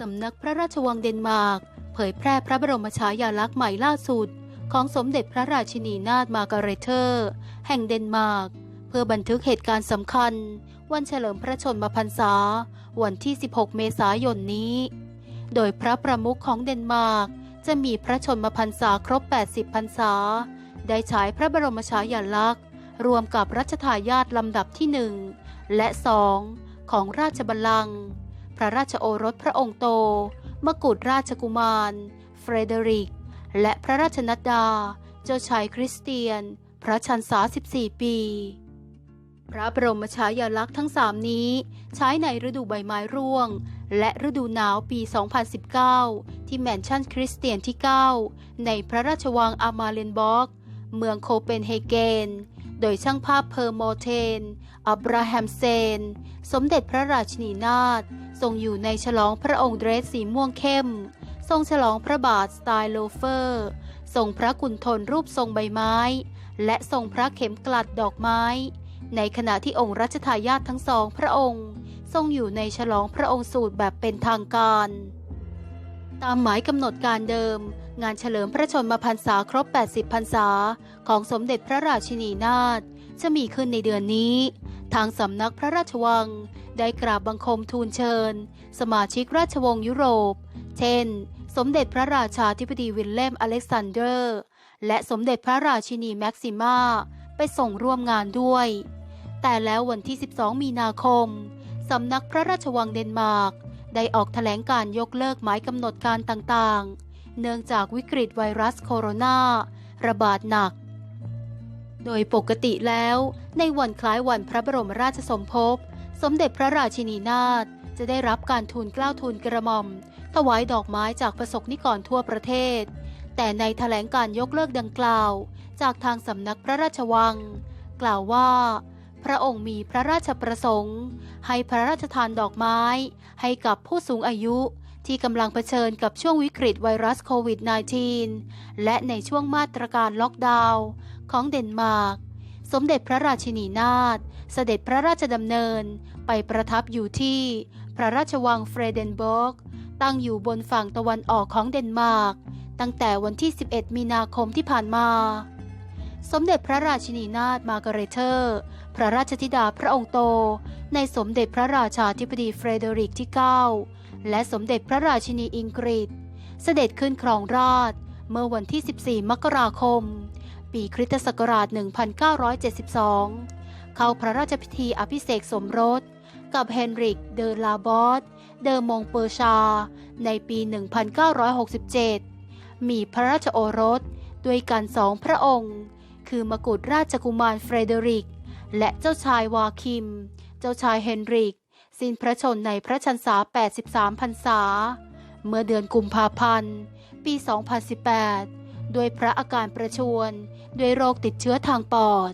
สำนักพระราชวังเดนมาร์กเผยแพร่พระบรมฉายาลักษณ์ใหม่ล่าสุด ของสมเด็จพระราชินีนาถมาการเรเทอร์ แห่งเดนมาร์กเพื่อบันทึกเหตุการณ์สำคัญ วันเฉลิมพระชนมพรรษา วันที่ 16 เมษายนนี้ โดยพระประมุขของเดนมาร์กจะมีพระชนมพรรษาครบ 80 พรรษา ได้ฉายพระบรมฉายาลักษณ์ รวมกับรัชทายาทลำดับที่หนึ่งและสองของราชบัลลังก์ พระราชโอรสพระองค์โต มกุฎราชกุมาร เฟรเดริก และพระราชนัดดา เจ้าชายคริสเตียน พระชันษา 14 ปี พระบรมฉายาลักษณ์ทั้งสามนี้ ใช้ในฤดูใบไม้ร่วง และฤดูหนาวปี 2019 ที่แมนชั่นคริสเตียนที่ 9 ในพระราชวังอามาเลนบอก เมืองโคเปนเฮเกน โดยช่างภาพเพอร์โมเทน อับราฮัมเซน สมเด็จพระราชนีนาถทรงอยู่ในฉลองพระองค์เดรสสีม่วงเข้ม ทรงฉลองพระบาทสไตล์โลเฟอร์ ทรงพระกุณฑลรูปทรงใบไม้ และทรงพระเข็มกลัดดอกไม้ ในขณะที่องค์รัชทายาททั้งสองพระองค์ ทรงอยู่ในฉลองพระองค์สูตรแบบเป็นทางการ ตามหมายกำหนดการเดิม งานเฉลิมพระชนมพรรษาครบ 80 พรรษา ของสมเด็จพระราชินีนาถจะมีขึ้นในเดือนนี้ ทางสำนักพระราชวัง ได้กราบบังคมทูลเชิญ สมาชิกราชวงศ์ยุโรป เช่น สมเด็จพระราชาธิบดีวิลเลมอเล็กซานเดอร์ และสมเด็จพระราชินีแม็กซิมาไปส่งร่วมงานด้วย แต่แล้ววันที่ 12 มีนาคม สำนักพระราชวังเดนมาร์ก ได้ออกแถลงการยกเลิกหมายกำหนดการต่างๆ เนื่องจากวิกฤตไวรัสโคโรนาระบาดหนัก โดยปกติแล้ว ในวันคล้ายวันพระบรมราชสมภพ สมเด็จพระราชินีนาถจะได้รับการทูลเกล้าทูลกระหม่อม ถวายดอกไม้จากประสบนิกรทั่วประเทศ แต่ในแถลงการยกเลิกดังกล่าว จากทางสำนักพระราชวัง กล่าวว่า พระองค์มีพระราชประสงค์ ให้พระราชทานดอกไม้ ให้กับผู้สูงอายุที่กำลังเผชิญกับช่วงวิกฤตไวรัสโควิด -19 และในช่วงมาตรการล็อกดาวน์ของเดนมาร์ก สมเด็จพระราชินีนาถเสด็จพระราชดำเนินไปประทับอยู่ที่ พระราชวังเฟรเดนเบิร์ก ตั้งอยู่บนฝั่งตะวันออกของเดนมาร์ก ตั้งแต่วันที่ 11 มีนาคมที่ผ่านมา สมเด็จพระราชินีนาถมาการเรเทอร์ พระราชธิดาพระองค์โต ในสมเด็จพระราชาธิบดีเฟรเดริกที่ 9 และสมเด็จพระราชินีอิงกฤษ เสด็จขึ้นครองราชเมื่อวันที่ 14 มกราคม ปีคริสตศักราช 1972 เข้าพระราชพิธีอภิเษกสมรส กับเฮนริกเดอลาบอสเดอมงเปอร์ชา ในปี 1967 มีพระราชโอรสด้วยกันสองพระองค์ คือมกุฎราชกุมารเฟรเดริก และเจ้าชายวาคิม เจ้าชายเฮนริก สิ้นพระชนในพระชันษา 83 พรรษา เมื่อเดือนกุมภาพันธ์ ปี 2018 ด้วยพระอาการประชวรด้วยโรคติดเชื้อทางปอด